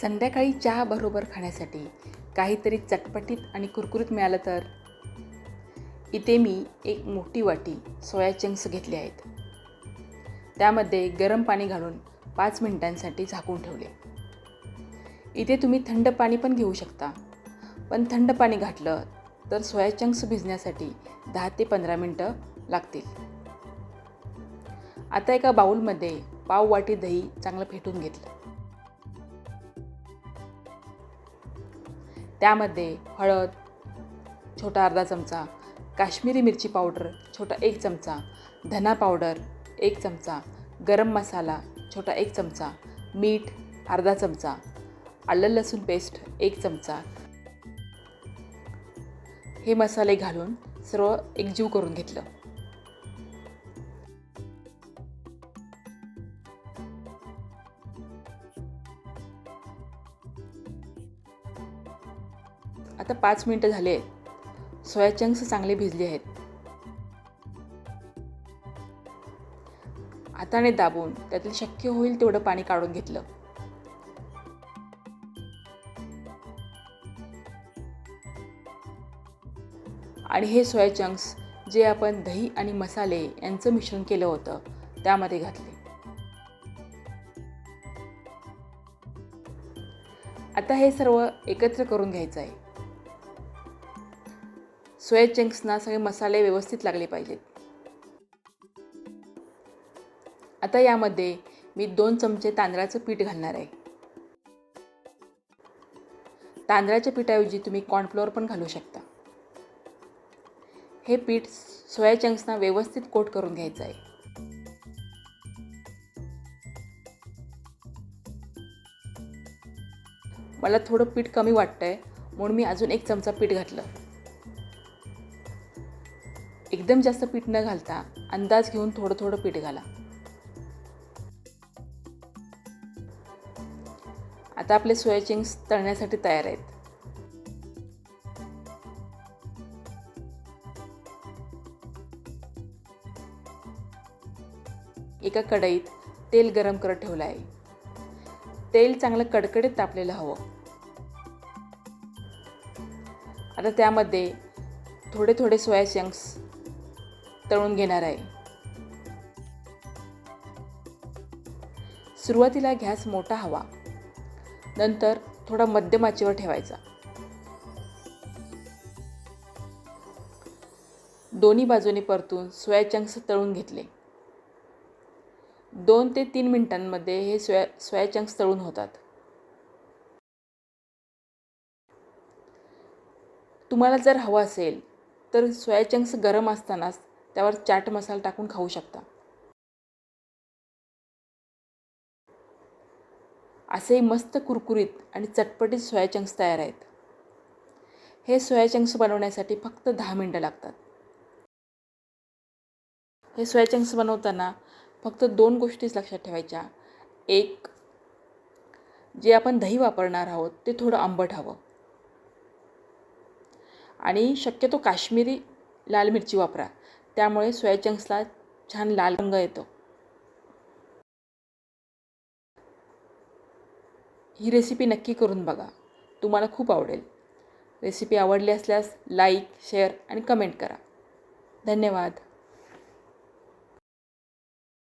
संध्याकाळी चहा बरोबर खाण्यासाठी काहीतरी चटपटीत आणि कुरकुरीत मिळालं तर? इथे मी एक मोठी वाटी सोया चंक्स घेतले आहेत. त्यामध्ये गरम पाणी घालून पाच मिनिटांसाठी झाकून ठेवले. इथे तुम्ही थंड पाणी पण घेऊ शकता. पण थंड पाणी घातलं तर सोया चंक्स भिजण्यासाठी दहा ते पंधरा मिनटं लागतील. आता एका बाऊलमध्ये पाव वाटी दही चांगलं फेटून घेतलं. त्यामध्ये हळद छोटा अर्धा चमचा काश्मीरी मिरची पावडर छोटा एक चमचा धना पावडर एक चमचा गरम मसाला छोटा एक चमचा मीठ अर्धा चमचा आलं लसूण पेस्ट एक चमचा. हे मसाले घालून सर्व एकजीव करून घेतलं. आता पाच मिनटं झाले आहेत. सोया चंक्स चांगले भिजले आहेत. हाताने दाबून त्यातील शक्य होईल तेवढं पाणी काढून घेतलं. आणि हे सोया चंक्स जे आपण दही आणि मसाले यांचं मिश्रण केलं होतं त्यामध्ये घातले. आता हे सर्व एकत्र करून घ्यायचं आहे. सोया चंक्सना सगळे मसाले व्यवस्थित लागले पाहिजेत. आता यामध्ये मी दोन चमचे तांदळाचं पीठ घालणार आहे. तांदळाच्या पिठाऐवजी तुम्ही कॉर्नफ्लोअर पण घालू शकता. हे पीठ सोया चंक्सना व्यवस्थित कोट करून घ्यायचं आहे. मला थोडं पीठ कमी वाटतं आहे म्हणून मी अजून एक चमचा पीठ घातलं. एकदम जास्त पीठ न घालता अंदाज घेऊन थोडं थोडं पीठ घाला. आता आपले सोया चिंग्स तळण्यासाठी तयार आहेत. एका कढईत तेल गरम करत ठेवलं आहे तेल चांगलं कडकडीत तापलेलं हवं. आता त्यामध्ये थोडे थोडे सोया चंक्स तळून घेणार आहे. सुरुवातीला गॅस मोठा हवा. नंतर थोडा मध्यम आचेवर ठेवायचा. दोन्ही बाजूने परतून सोया चंक्स तळून घेतले. दोन ते तीन मिनिटांमध्ये हे सोया सोया चंक्स तळून होतात. तुम्हाला जर हवं असेल तर सोया चंक्स गरम असतानाच त्यावर चाट मसाला टाकून खाऊ शकता. असे मस्त कुरकुरीत आणि चटपटीत सोया चंक्स तयार आहेत. हे सोया चंक्स बनवण्यासाठी फक्त दहा मिनटं लागतात. हे सोया चंक्स बनवताना फक्त दोन गोष्टीच लक्षात ठेवायच्या. एक जे आपण दही वापरणार आहोत ते थोडं आंबट हवं. आणि शक्यतो काश्मीरी लाल मिरची वापरा. त्यामुळे सोया चंक्सला छान लाल रंग येतो. ही रेसिपी नक्की करून बघा. तुम्हाला खूप आवडेल. रेसिपी आवडली असल्यास लाईक शेअर आणि कमेंट करा. धन्यवाद.